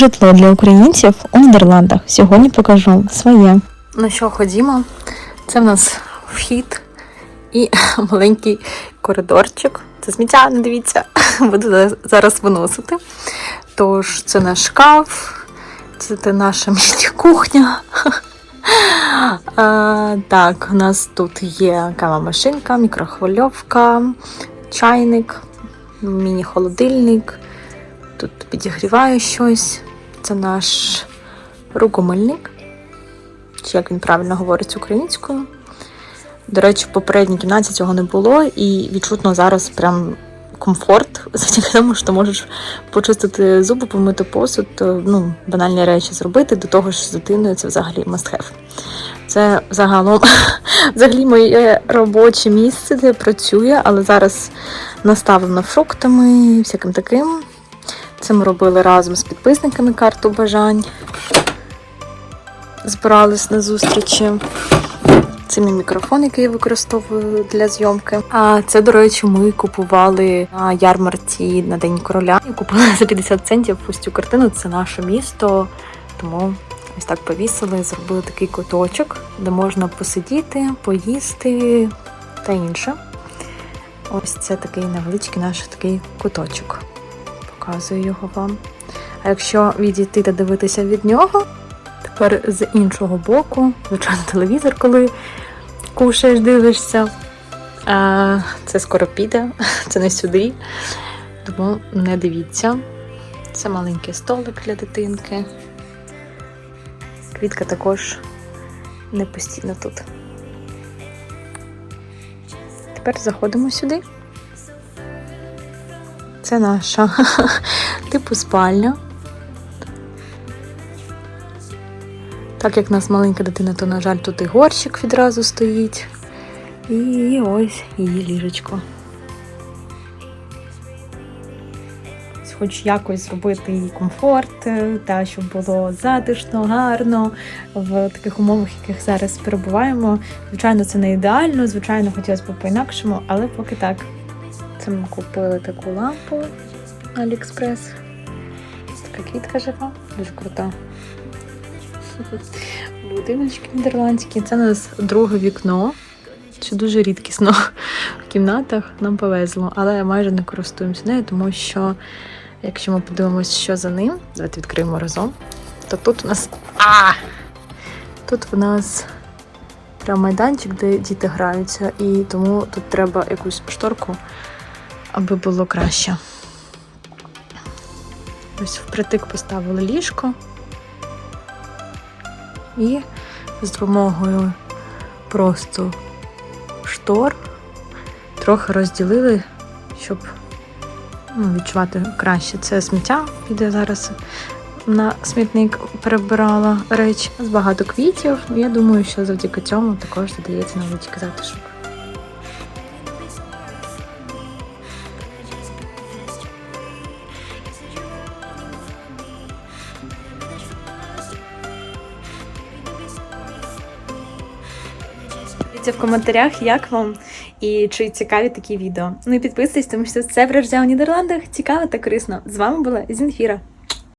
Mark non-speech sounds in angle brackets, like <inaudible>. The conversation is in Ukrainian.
житло для українців у Нідерландах. Сьогодні покажу своє. Ну що, ходімо. Це в нас вхід і <laughs> маленький коридорчик. Це сміття, не дивіться, <laughs> буду зараз виносити. Тож, це наш шкаф, це наша <laughs> міні-кухня. Так, у нас тут є кава-машинка, мікрохвильовка, чайник, міні-холодильник. Тут підігріваю щось. Це наш рукомильник чи як він правильно говорить українською. До речі, в попередній кімнаті цього не було, і відчутно зараз прям комфорт <laughs> завдяки тому, що можеш почистити зуби, помити посуд, е, ну, банальні речі зробити. До того ж, з дитиною це взагалі have. Це загалом <laughs> взагалі моє робоче місце, де я працюю, але зараз наставлено фруктами і всяким таким. Це ми робили разом з підписниками карту бажань збирались на зустрічі. Це мій мікрофон, який я використовую для зйомки. А це, до речі, ми купували на ярмарці на День короля. І Купили за 50 центів ось картину. Це наше місто. Тому ось так повісили, зробили такий куточок, де можна посидіти, поїсти та інше. Ось це такий невеличкий наш такий куточок. Показую його вам. А якщо відійти та дивитися від нього, Тепер з іншого боку, звичайно, телевізор, коли кушаєш, дивишся. А, це скоро піде, <laughs> це не сюди. Тому не дивіться. Це маленький столик для дитинки. Квітка також не постійно тут. Тепер заходимо сюди. Це наша <laughs> типу спальня. Так як в нас маленька дитина, то, на жаль, тут і горщик відразу стоїть. І ось її ліжечко. Хоч якось зробити їй комфорт, е, та щоб було затишно, гарно в таких умовах, в яких зараз перебуваємо. Звичайно, це не ідеально, звичайно, хотілося б по-інакшому, але поки так. Це ми купили таку лампу. Ось така квітка жива, дуже крута будиночки нідерландські. Це у нас друге вікно, що дуже рідкісно в кімнатах. Нам повезло, але майже не користуємося нею, тому що, якщо ми подивимося, що за ним, давайте відкриємо разом, то тут у нас. А! Тут у нас прям майданчик, де діти граються, і тому тут треба якусь шторку, аби було краще. Ось впритик поставили ліжко. І з допомогою просто штор трохи розділили, щоб ну, відчувати краще. Це сміття, піде зараз на смітник перебирала речі. Нас багато квітів. Я думаю, що завдяки цьому також додається невеличкий затишок. Пишіть в коментарях, як вам і чи цікаві такі відео. Ну і підписуйтесь, тому що це про життя у Нідерландах цікаво та корисно. З вами була Зінфіра.